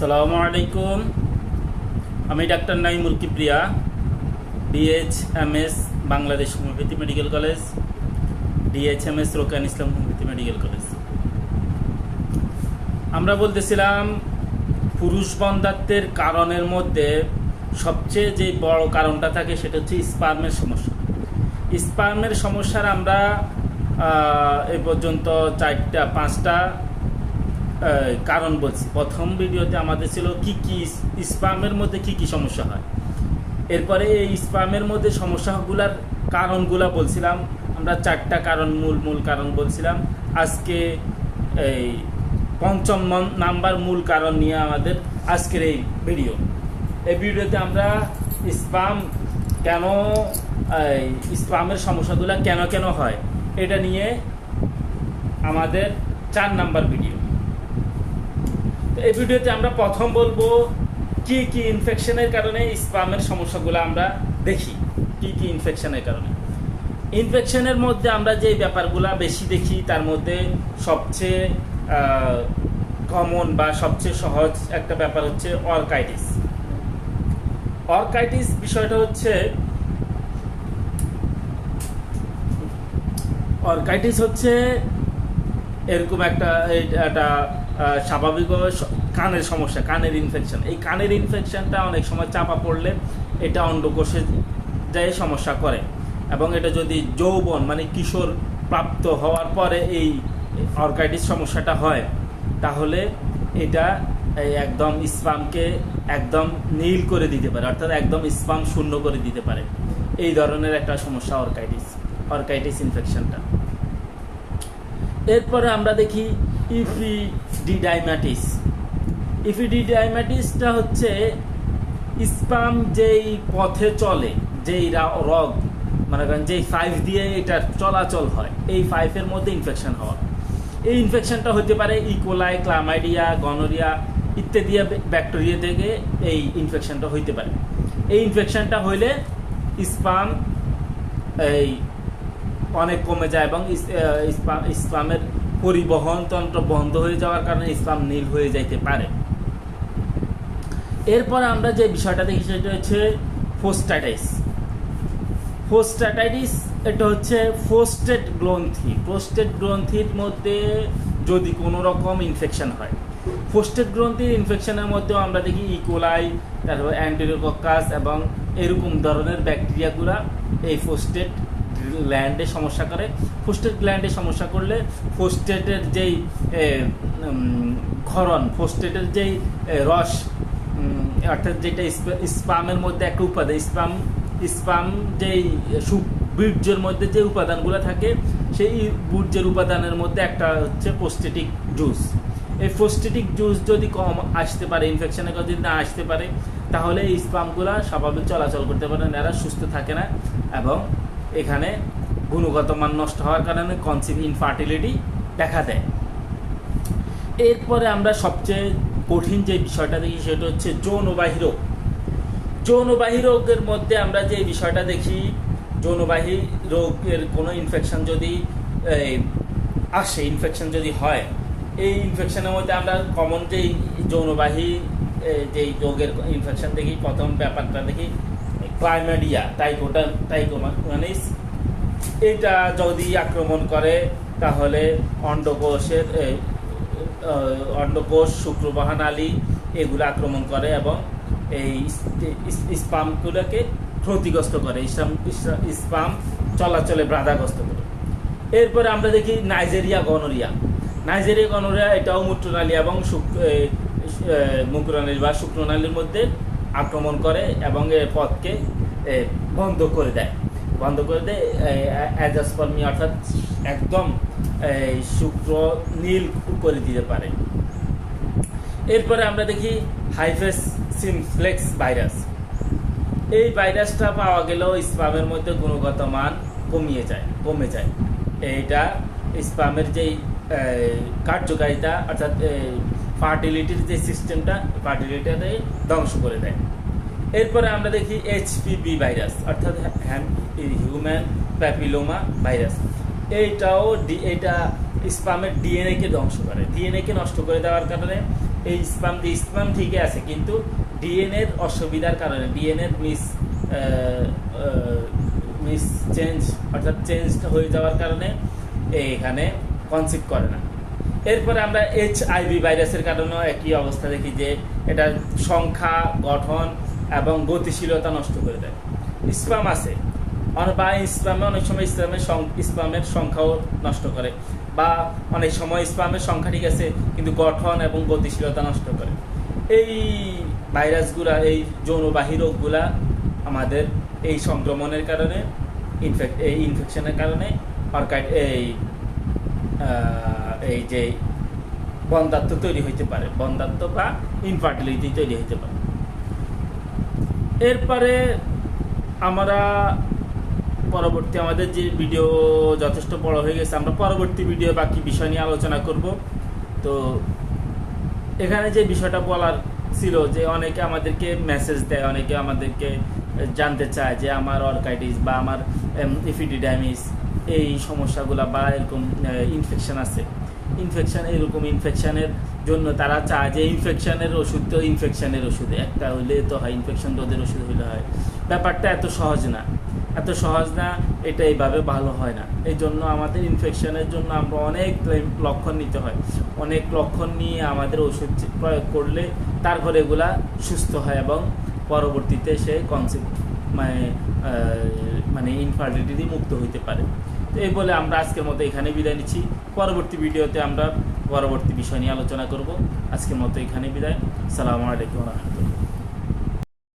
সালামু আলাইকুম। আমি doctor Naimul কিপ্রিয়া DH M S Bangladesh homeopathy medical college DH M S Rokan Islam homeopathy medical college. আমরা বলতেছিলাম, পুরুষ বন্ধাত্বের কারণের মধ্যে সবচেয়ে যে বড় কারণটা থাকে, সেটা হচ্ছে স্পার্মের সমস্যা। স্পার্মের সমস্যার আমরা এ পর্যন্ত চারটা, পাঁচটা কারণ বলছি। প্রথম ভিডিওতে আমাদের ছিল কি কি স্পামের মধ্যে কি কি সমস্যা হয়। এরপরে এই স্পামের মধ্যে সমস্যাগুলার কারণগুলা বলছিলাম। আমরা চারটা কারণ, মূল মূল কারণ বলছিলাম। আজকে এই পঞ্চম নাম্বার মূল কারণ নিয়ে আমাদের আজকের এই ভিডিও। এই ভিডিওতে আমরা স্পাম কেন স্পামের সমস্যাগুলো কেন কেন হয়, এটা নিয়ে আমাদের চার নাম্বার ভিডিও। এই ভিডিওতে আমরা প্রথম বলব কি কি ইনফেকশনের কারণে স্পামের সমস্যাগুলো আমরা দেখি। কি কি ইনফেকশনের কারণে। ইনফেকশনের মধ্যে আমরা যে ব্যাপারগুলো বেশি দেখি, তার মধ্যে সবচেয়ে কমন বা সবচেয়ে সহজ একটা ব্যাপার হচ্ছে অর্কাইটিস। অর্কাইটিস বিষয়টা হচ্ছে, অর্কাইটিস হচ্ছে এরকম একটা একটা স্বাভাবিকভাবে কানের সমস্যা, কানের ইনফেকশন এই কানের ইনফেকশনটা অনেক সময় চাপা পড়লে এটা অন্ডকোষে যায় সমস্যা করে। এবং এটা যদি যৌবন মানে কিশোর প্রাপ্ত হওয়ার পরে এই অর্কাইটিস সমস্যাটা হয়, তাহলে এটা একদম স্পামকে একদম নীল করে দিতে পারে, অর্থাৎ একদম স্পাম শূন্য করে দিতে পারে। এই ধরনের একটা সমস্যা অর্কাইটিস অর্কাইটিস ইনফেকশনটা এরপরে আমরা দেখি ইফিডিডাইমাটিস ইফিডিডাইমাটিসটা হচ্ছে স্পাম যেই পথে চলে, যেই রগ, মনে করেন যেই ফাইভ দিয়ে এটা চলাচল হয়, এই ফাইভের মধ্যে ইনফেকশন হওয়া। এই ইনফেকশনটা হতে পারে ইকোলাই ক্লামাইডিয়া গনোরিয়া ইত্যাদি ব্যাকটেরিয়া থেকে এই ইনফেকশনটা হইতে পারে। এই ইনফেকশনটা হইলে স্পাম এই অনেক কমে যায় এবং ইসলামের পরিবহন তন্ত্র বন্ধ হয়ে যাওয়ার কারণে ইসলাম নীল হয়ে যাইতে পারে। এরপর আমরা যে বিষয়টা দেখি সেটা হচ্ছে ফোস্টাটাইস ফোস্টাটাইটিস এটা হচ্ছে ফোস্টেড গ্রন্থি। ফোস্টেড গ্রন্থির মধ্যে যদি কোনো রকম ইনফেকশন হয়। ফোস্টেড গ্রন্থির ইনফেকশনের মধ্যেও আমরা দেখি ইকোলাই তারপর অ্যান্টিরোকাস এবং এরকম ধরনের ব্যাকটেরিয়াগুলা এই ফোস্টেড গ্ল্যান্ডে সমস্যা করে ফোস্টেড গ্ল্যান্ডে সমস্যা করলে ফোস্টেটের যেই ক্ষরণ ফোস্টেটের যেই রস অর্থাৎ যেটা স্পা- স্পামের মধ্যে একটা উপাদান, স্পাম স্পাম যেই সু- বীর্যের মধ্যে যে উপাদানগুলো থাকে, সেই বীর্যের উপাদানের মধ্যে একটা হচ্ছে পোস্টেটিক জুস এই পোস্টেটিক জুস যদি কম আসতে পারে ইনফেকশনের কথা যদি না আসতে পারে, তাহলে এই স্পামগুলো স্বাভাবিক চলাচল করতে পারে না, এরা সুস্থ থাকে না এবং এখানে গুণগত মান নষ্ট হওয়ার কারণে কনসিভ ইনফার্টিলিটি দেখা দেয়। এরপরে আমরা সবচেয়ে কঠিন যে বিষয়টা দেখি সেটা হচ্ছে যৌনবাহী রোগ যৌনবাহী রোগের মধ্যে আমরা যে বিষয়টা দেখি যৌনবাহী রোগের কোনো ইনফেকশন যদি আসে ইনফেকশন যদি হয়, এই ইনফেকশনের মধ্যে আমরা কমন যেই যৌনবাহী যেই রোগের ইনফেকশন দেখি, প্রথম ব্যাপারটা দেখি ক্লাইমেডিয়া টাইকোটা টাইকোমানিস এটা যদি আক্রমণ করে তাহলে অন্ডকোষের অন্ডকোষ শুক্রবাহা নালী এগুলো আক্রমণ করে এবং এই স্পামগুলোকে ক্ষতিগ্রস্ত করে স্পাম চলাচলে বাধাগ্রস্ত করে। এরপরে আমরা দেখি নাইজেরিয়া গনোরিয়া। নাইজেরিয়া গনোরিয়া এটাও মূত্রনালী এবং শুক- এ, এ, মুক্রনালী বা শুক্রনালীর মধ্যে আক্রমণ করে এবং পথকে বন্ধ করে দেয়। বন্ধ করে দেয় অ্যাজাসপার্মি অর্থাৎ একদম শুক্র নীল করে দিতে পারে। এরপরে আমরা দেখি হাইফেস সিমফ্লেক্স ভাইরাস। এই ভাইরাসটা পাওয়া গেলেও স্পামের মধ্যে গুণগত মান কমিয়ে যায়, কমে যায়। এইটা স্পামের যেই কার্যকারিতা অর্থাৎ ফার্টিলিটির যে সিস্টেমটা ফার্টিলিটিটাকে ধ্বংস করে দেয়। এরপরে আমরা দেখি এইচপিভি ভাইরাস অর্থাৎ হিউম্যান প্যাপিলোমা ভাইরাস এইটাও ডি- এইটা স্পামের ডিএনএ কে ধ্বংস করে। ডিএনএ কে নষ্ট করে দেওয়ার কারণে এই স্পাম দিয়ে স্পাম ঠিকই আছে, কিন্তু ডিএনএর অসুবিধার কারণে ডিএনএর মিস মিস চেঞ্জ অর্থাৎ চেঞ্জ হয়ে যাওয়ার কারণে এখানে কনসিভ করে না। এরপরে আমরা এইচ আইভি ভাইরাসের কারণেও একই অবস্থা দেখি যে এটার সংখ্যা, গঠন এবং গতিশীলতা নষ্ট করে দেয়। স্পাম আছে। বা স্পামে অনেক সময় ইসলামের স্পামের সংখ্যাও নষ্ট করে। বা অনেক সময় স্পামের সংখ্যা ঠিক আছে, কিন্তু গঠন এবং গতিশীলতা নষ্ট করে। এই ভাইরাসগুলা, এই যৌনবাহী রোগগুলা আমাদের এই সংক্রমণের কারণে ইনফেক্ট এই ইনফেকশনের কারণে, অর্কাইড, এই এই যে বন্ধাত্ম তৈরি হইতে পারে বন্ধাত্ম বা ইনফার্টিলিটি তৈরি হইতে পারে। এরপরে আমরা পরবর্তী আমাদের যে ভিডিও যথেষ্ট বড় হয়ে গেছে, আমরা পরবর্তী ভিডিও বাকি বিষয় নিয়ে আলোচনা করব। তো এখানে যে বিষয়টা বলার ছিল যে অনেকে আমাদেরকে মেসেজ দেয়, অনেকে আমাদেরকে জানতে চায় যে আমার অর্কাইটিস বা আমার ইফিডিডাইমিস এই সমস্যাগুলো বা এরকম ইনফেকশান আছে। ইনফেকশান এরকম ইনফেকশানের জন্য তারা চায় যে ইনফেকশানের ওষুধ তো ইনফেকশনের ওষুধ। একটা হইলে তো হয় ইনফেকশন রোধের ওষুধ হইলে হয়। ব্যাপারটা এত সহজ না। এত সহজ না, এটা এইভাবে ভালো হয় না। এই জন্য আমাদের ইনফেকশনের জন্য আমরা অনেক লক্ষণ নিতে হয়। অনেক লক্ষণ নিয়ে আমাদের ওষুধ প্রয়োগ করলে তারপরে এগুলা সুস্থ হয় এবং পরবর্তীতে সে কনসেপ্ট মানে মানে ইনফার্টিলিটি মুক্ত হইতে পারে। তো এই বলে আমরা আজকের মতো এখানে বিদায় নিচ্ছি। পরবর্তী ভিডিওতে আমরা পরবর্তী বিষয় নিয়ে আলোচনা করব। আজকের মতো এখানে বিদায়। সালামু আলাইকুম রহমতুল্লাহ।